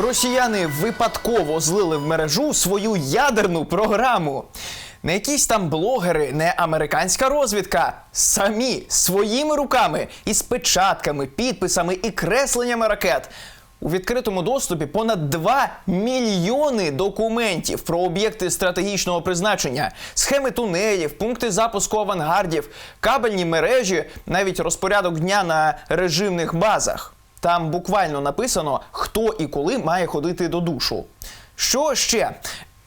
Росіяни випадково злили в мережу свою ядерну програму. Не якісь там блогери, не американська розвідка. Самі своїми руками із печатками, підписами і кресленнями ракет. У відкритому доступі понад 2 мільйони документів про об'єкти стратегічного призначення, схеми тунелів, пункти запуску авангардів, кабельні мережі, навіть розпорядок дня на режимних базах. Там буквально написано, хто і коли має ходити до душу. Що ще?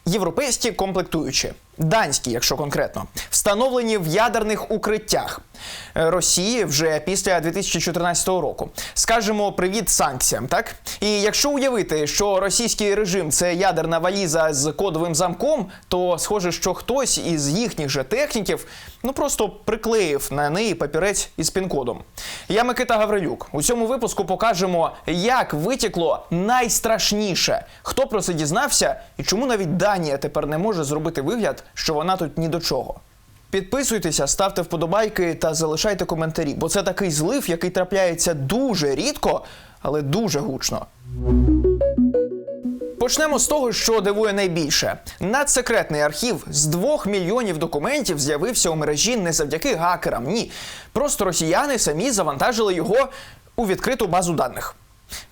Європейські комплектуючі, данські, якщо конкретно, встановлені в ядерних укриттях Росії вже після 2014 року. Скажемо привіт санкціям, так? І якщо уявити, що російський режим це ядерна валіза з кодовим замком, то схоже, що хтось із їхніх же техніків ну просто приклеїв на неї папірець із пін-кодом. Я Микита Гаврилюк. У цьому випуску покажемо, як витікло найстрашніше, хто про це дізнався, і чому навіть Данія тепер не може зробити вигляд, що вона тут ні до чого. Підписуйтеся, ставте вподобайки та залишайте коментарі, бо це такий злив, який трапляється дуже рідко, але дуже гучно. Почнемо з того, що дивує найбільше. Надсекретний архів з двох мільйонів документів з'явився у мережі не завдяки гакерам. Ні. Просто росіяни самі завантажили його у відкриту базу даних.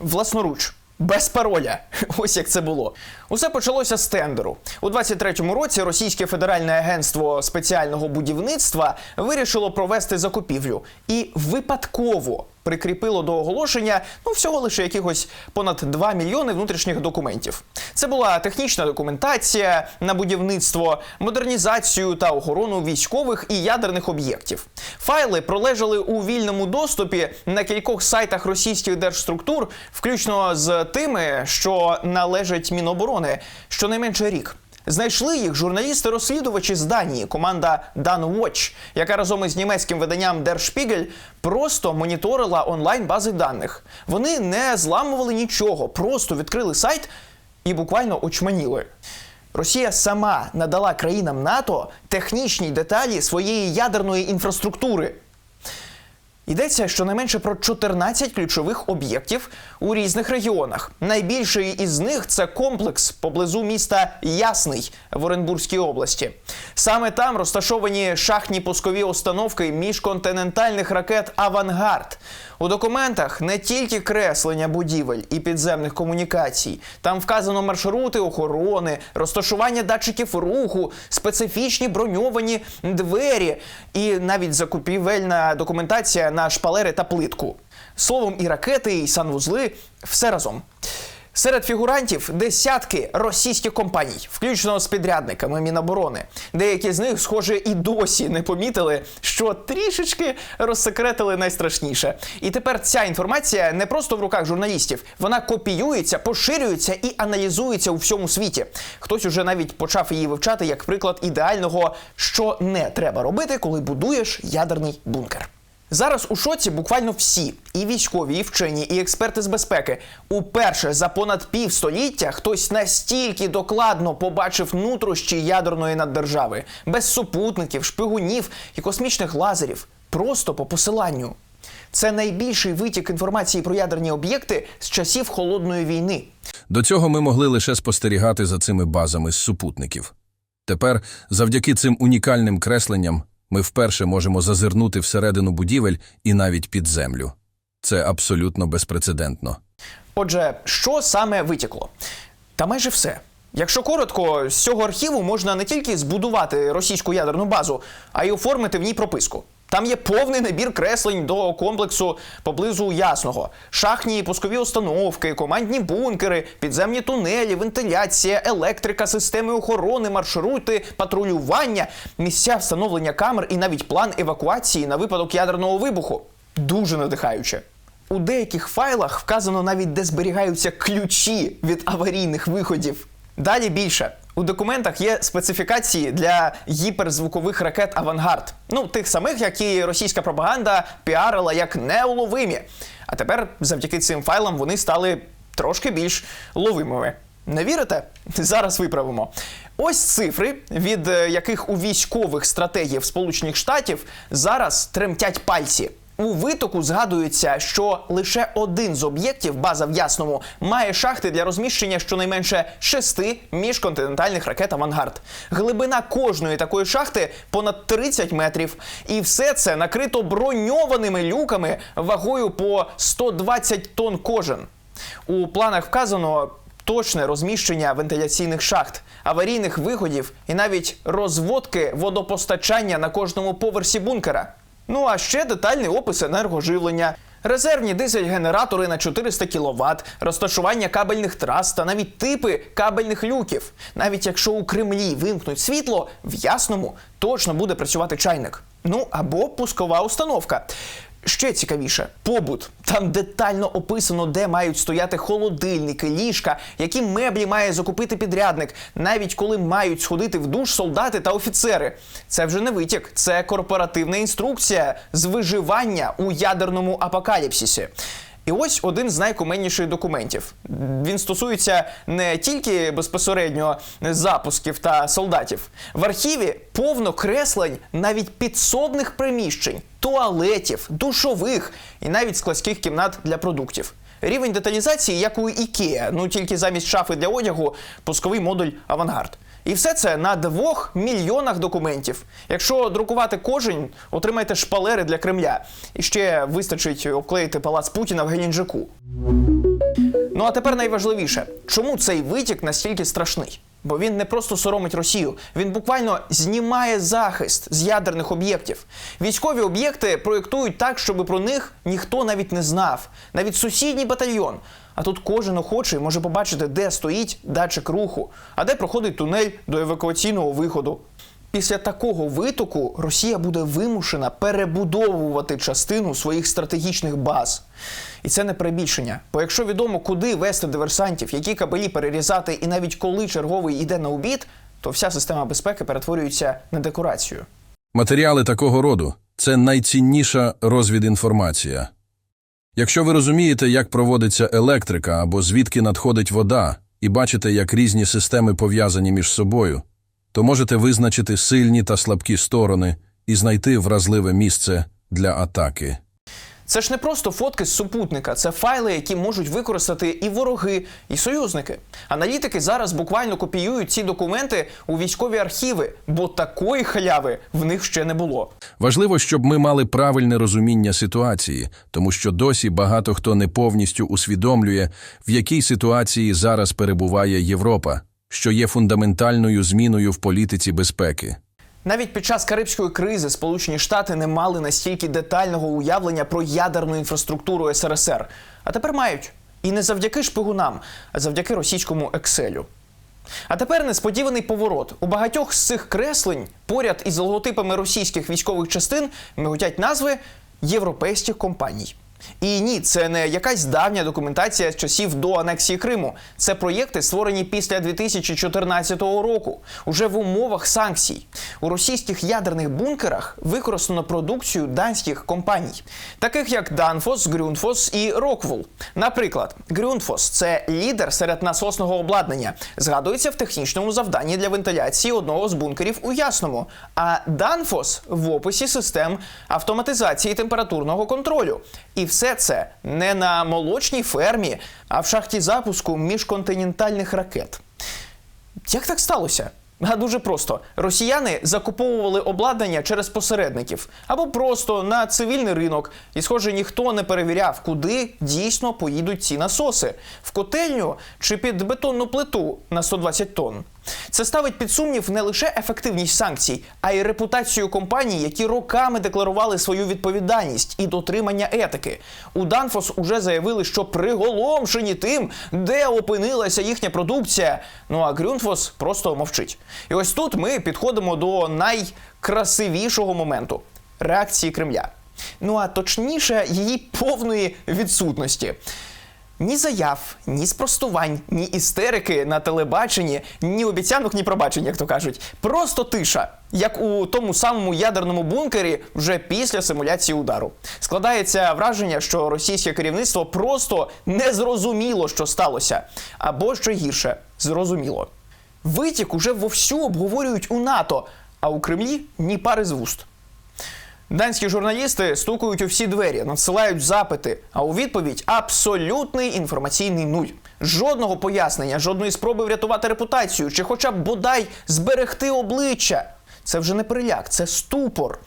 Власноруч. Без пароля, ось як це було. Усе почалося з тендеру. У 23-му році Російське федеральне агентство спеціального будівництва вирішило провести закупівлю і випадково прикріпило до оголошення ну всього лише якихось понад 2 мільйони внутрішніх документів. Це була технічна документація на будівництво, модернізацію та охорону військових і ядерних об'єктів. Файли пролежали у вільному доступі на кількох сайтах російських держструктур, включно з тими, що належать Міноборони, щонайменше рік. Знайшли їх журналісти-розслідувачі з Данії, команда DanWatch, яка разом із німецьким виданням Der Spiegel просто моніторила онлайн бази даних. Вони не зламували нічого, просто відкрили сайт і буквально очманіли. Росія сама надала країнам НАТО технічні деталі своєї ядерної інфраструктури. Йдеться щонайменше про 14 ключових об'єктів у різних регіонах. Найбільший із них це комплекс поблизу міста Ясний в Оренбурзькій області. Саме там розташовані шахтні пускові установки міжконтинентальних ракет Авангард. У документах не тільки креслення будівель і підземних комунікацій, там вказано маршрути охорони, розташування датчиків руху, специфічні броньовані двері і навіть закупівельна документація на шпалери та плитку. Словом, і ракети, і санвузли все разом. Серед фігурантів десятки російських компаній, включно з підрядниками Міноборони. Деякі з них, схоже, і досі не помітили, що трішечки розсекретили найстрашніше. І тепер ця інформація не просто в руках журналістів, вона копіюється, поширюється і аналізується у всьому світі. Хтось уже навіть почав її вивчати як приклад ідеального, що не треба робити, коли будуєш ядерний бункер. Зараз у шоці буквально всі і військові, і вчені, і експерти з безпеки. Уперше за понад півстоліття хтось настільки докладно побачив нутрощі ядерної наддержави без супутників, шпигунів і космічних лазерів, просто по посиланню. Це найбільший витік інформації про ядерні об'єкти з часів холодної війни. До цього ми могли лише спостерігати за цими базами з супутників. Тепер, завдяки цим унікальним кресленням, ми вперше можемо зазирнути всередину будівель і навіть під землю. Це абсолютно безпрецедентно. Отже, що саме витікло? Та майже все. Якщо коротко, з цього архіву можна не тільки збудувати російську ядерну базу, а й оформити в ній прописку. Там є повний набір креслень до комплексу поблизу ясного: шахтні пускові установки, командні бункери, підземні тунелі, вентиляція, електрика, системи охорони, маршрути, патрулювання, місця встановлення камер і навіть план евакуації на випадок ядерного вибуху. Дуже надихаюче. У деяких файлах вказано навіть де зберігаються ключі від аварійних виходів. Далі більше. У документах є специфікації для гіперзвукових ракет Авангард. Ну, тих самих, які російська пропаганда піарила як неуловимі. А тепер, завдяки цим файлам, вони стали трошки більш ловимими. Не вірите? Зараз виправимо. Ось цифри, від е, яких у військових стратегів Сполучених Штатів зараз тремтять пальці. У витоку згадується, що лише один з об'єктів, база в Ясному, має шахти для розміщення щонайменше шести міжконтинентальних ракет Авангард. Глибина кожної такої шахти понад 30 метрів. І все це накрито броньованими люками вагою по 120 тонн кожен. У планах вказано точне розміщення вентиляційних шахт, аварійних виходів і навіть розводки водопостачання на кожному поверсі бункера. Ну а ще детальний опис енергоживлення. Резервні дизель-генератори на 400 кВт, розташування кабельних трас та навіть типи кабельних люків. Навіть якщо у Кремлі вимкнуть світло, в ясному точно буде працювати чайник. Ну або пускова установка. Ще цікавіше, побут. Там детально описано, де мають стояти холодильники, ліжка, які меблі має закупити підрядник, навіть коли мають сходити в душ солдати та офіцери. Це вже не витік, це корпоративна інструкція з виживання у ядерному апокаліпсисі. І ось один з найкуменніших документів. Він стосується не тільки безпосередньо запусків та солдатів. В архіві повно креслень навіть підсобних приміщень, туалетів, душових і навіть складських кімнат для продуктів. Рівень деталізації, як у IKEA, ну тільки замість шафи для одягу, пусковий модуль Авангард. І все це на двох мільйонах документів. Якщо друкувати кожен, отримаєте шпалери для Кремля. І ще вистачить обклеїти палац Путіна в Геленджику. Ну а тепер найважливіше, чому цей витік настільки страшний? Бо він не просто соромить Росію, він буквально знімає захист з ядерних об'єктів. Військові об'єкти проєктують так, щоб про них ніхто навіть не знав, навіть сусідній батальйон. А тут кожен охочий може побачити, де стоїть датчик руху, а де проходить тунель до евакуаційного виходу. Після такого витоку Росія буде вимушена перебудовувати частину своїх стратегічних баз. І це не перебільшення. Бо якщо відомо, куди вести диверсантів, які кабелі перерізати, і навіть коли черговий йде на обід, то вся система безпеки перетворюється на декорацію. Матеріали такого роду це найцінніша розвідінформація. Якщо ви розумієте, як проводиться електрика або звідки надходить вода, і бачите, як різні системи пов'язані між собою, то можете визначити сильні та слабкі сторони і знайти вразливе місце для атаки. Це ж не просто фотки з супутника, це файли, які можуть використати і вороги, і союзники. Аналітики зараз буквально копіюють ці документи у військові архіви, бо такої халяви в них ще не було. Важливо, щоб ми мали правильне розуміння ситуації, тому що досі багато хто не повністю усвідомлює, в якій ситуації зараз перебуває Європа, що є фундаментальною зміною в політиці безпеки. Навіть під час Карибської кризи Сполучені Штати не мали настільки детального уявлення про ядерну інфраструктуру СРСР, а тепер мають. І не завдяки шпигунам, а завдяки російському екселю. А тепер несподіваний поворот. У багатьох з цих креслень поряд із логотипами російських військових частин миготять назви європейських компаній. І ні, це не якась давня документація з часів до анексії Криму. Це проєкти, створені після 2014 року, уже в умовах санкцій. У російських ядерних бункерах використано продукцію данських компаній, таких як Danfoss, Grundfos і Rockwool. Наприклад, Grundfos – це лідер серед насосного обладнання, згадується в технічному завданні для вентиляції одного з бункерів у Ясному. А Danfoss – в описі систем автоматизації температурного контролю. І все це не на молочній фермі, а в шахті запуску міжконтинентальних ракет. Як так сталося? А дуже просто: росіяни закуповували обладнання через посередників або просто на цивільний ринок, і, схоже, ніхто не перевіряв, куди дійсно поїдуть ці насоси в котельню чи під бетонну плиту на 120 тонн. Це ставить під сумнів не лише ефективність санкцій, а й репутацію компаній, які роками декларували свою відповідальність і дотримання етики. У Данфос уже заявили, що приголомшені тим, де опинилася їхня продукція. Ну а Грюнфос просто мовчить. І ось тут ми підходимо до найкрасивішого моменту реакції Кремля. Ну а точніше, її повної відсутності. Ні заяв, ні спростувань, ні істерики на телебаченні, ні обіцянок, ні пробачень, як то кажуть. Просто тиша, як у тому самому ядерному бункері вже після симуляції удару. Складається враження, що російське керівництво просто не зрозуміло, що сталося, або що гірше, зрозуміло. Витік уже вовсю обговорюють у НАТО, а у Кремлі ні пари з вуст. Данські журналісти стукають у всі двері, надсилають запити. А у відповідь абсолютний інформаційний нуль. Жодного пояснення, жодної спроби врятувати репутацію чи, хоча б бодай зберегти обличчя. Це вже не переляк, це ступор.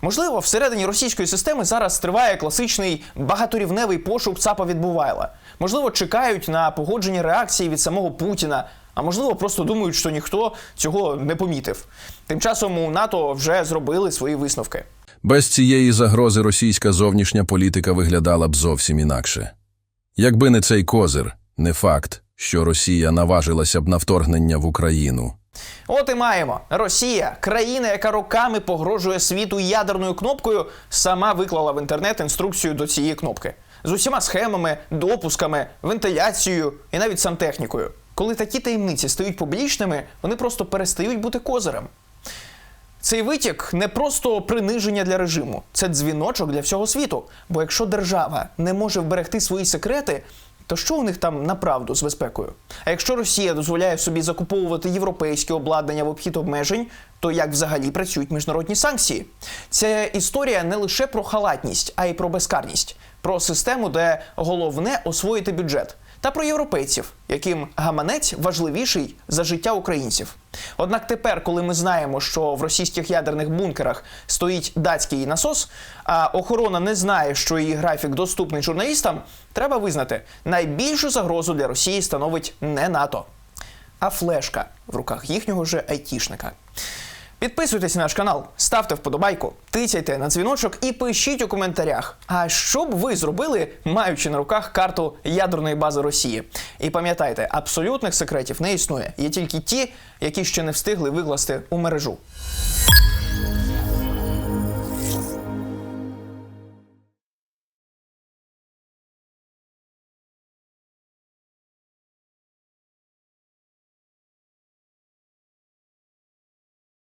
Можливо, всередині російської системи зараз триває класичний багаторівневий пошук ЦАПа від Бувайла. Можливо, чекають на погодження реакції від самого Путіна, а можливо, просто думають, що ніхто цього не помітив. Тим часом у НАТО вже зробили свої висновки. Без цієї загрози російська зовнішня політика виглядала б зовсім інакше. Якби не цей козир, не факт, що Росія наважилася б на вторгнення в Україну. От і маємо. Росія, країна, яка роками погрожує світу ядерною кнопкою, сама виклала в інтернет інструкцію до цієї кнопки з усіма схемами, допусками, вентиляцією і навіть сантехнікою. Коли такі таємниці стають публічними, вони просто перестають бути козирем. Цей витік не просто приниження для режиму, це дзвіночок для всього світу. Бо якщо держава не може вберегти свої секрети, то що у них там направду з безпекою? А якщо Росія дозволяє собі закуповувати європейське обладнання в обхід обмежень, то як взагалі працюють міжнародні санкції? Ця історія не лише про халатність, а й про безкарність, про систему, де головне освоїти бюджет та про європейців, яким гаманець важливіший за життя українців. Однак тепер, коли ми знаємо, що в російських ядерних бункерах стоїть датський насос, а охорона не знає, що її графік доступний журналістам, треба визнати, найбільшу загрозу для Росії становить не НАТО, а флешка в руках їхнього же айтішника. Підписуйтесь на наш канал, ставте вподобайку, тицяйте на дзвіночок і пишіть у коментарях. А що б ви зробили, маючи на руках карту ядерної бази Росії? І пам'ятайте, абсолютних секретів не існує. Є тільки ті, які ще не встигли викласти у мережу.